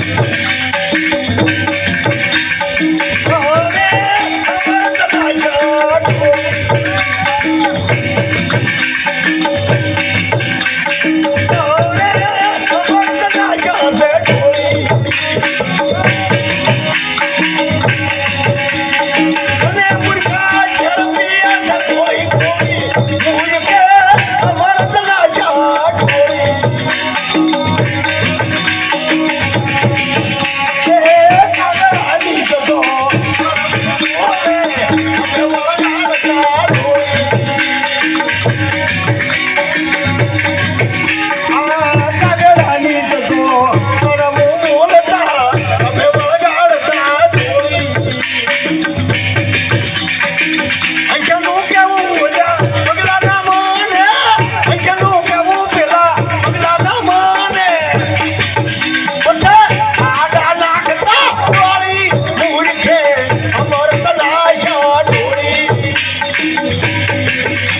Yeah. thank you.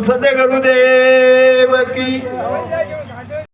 Satguru Dev Ki